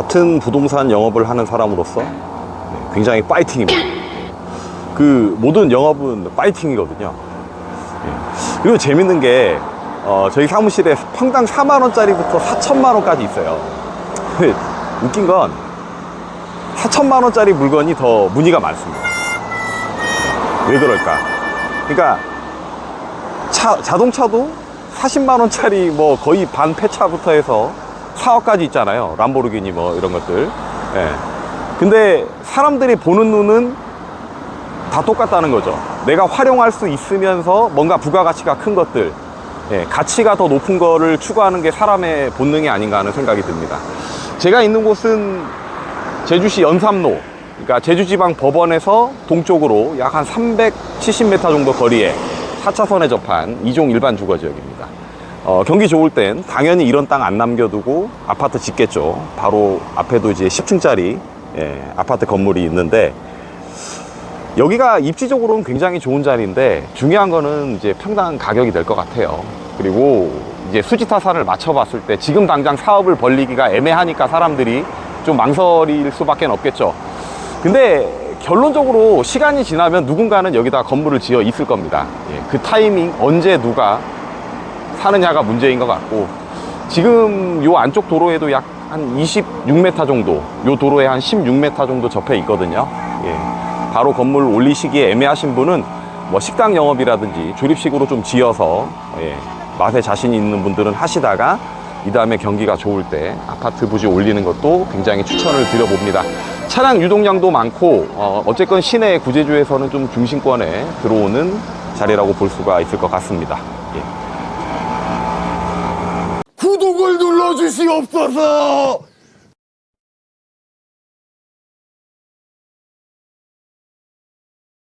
같은 부동산 영업을 하는 사람으로서 네, 굉장히 파이팅입니다. 그 모든 영업은 파이팅이거든요. 예. 그리고 재밌는 게 어, 저희 사무실에 평당 4만 원짜리부터 4천만 원까지 있어요. 웃긴 건 4천만 원짜리 물건이 더 문의가 많습니다. 왜 그럴까? 그러니까 차, 자동차도 40만 원짜리 뭐 거의 반 폐차부터 해서 4억까지 있잖아요. 람보르기니 뭐 이런 것들. 예. 근데 사람들이 보는 눈은 다 똑같다는 거죠. 내가 활용할 수 있으면서 뭔가 부가가치가 큰 것들, 예, 가치가 더 높은 거를 추구하는 게 사람의 본능이 아닌가 하는 생각이 듭니다. 제가 있는 곳은 제주시 연삼로, 그러니까 제주지방 법원에서 동쪽으로 약 한 370m 정도 거리에 4차선에 접한 이종 일반 주거 지역입니다. 어, 경기 좋을 땐 당연히 이런 땅 안 남겨두고 아파트 짓겠죠. 바로 앞에도 이제 10층짜리 예, 아파트 건물이 있는데 여기가 입지적으로는 굉장히 좋은 자리인데 중요한 거는 이제 평당 가격이 될 것 같아요. 그리고 이제 수지타산을 맞춰봤을 때 지금 당장 사업을 벌리기가 애매하니까 사람들이 좀 망설일 수밖에 없겠죠. 근데 결론적으로 시간이 지나면 누군가는 여기다 건물을 지어 있을 겁니다. 예, 그 타이밍 언제 누가 사느냐가 문제인 것 같고 지금 요 안쪽 도로에도 약 한 26m 정도 요 도로에 한 16m 정도 접해 있거든요. 예. 바로 건물 올리시기에 애매하신 분은 뭐 식당 영업이라든지 조립식으로 좀 지어서 예, 맛에 자신 있는 분들은 하시다가 이 다음에 경기가 좋을 때 아파트 부지 올리는 것도 굉장히 추천을 드려봅니다. 차량 유동량도 많고 어, 어쨌건 시내 구제주에서는 좀 중심권에 들어오는 자리라고 볼 수가 있을 것 같습니다. 예. 구독을 눌러주시옵소서.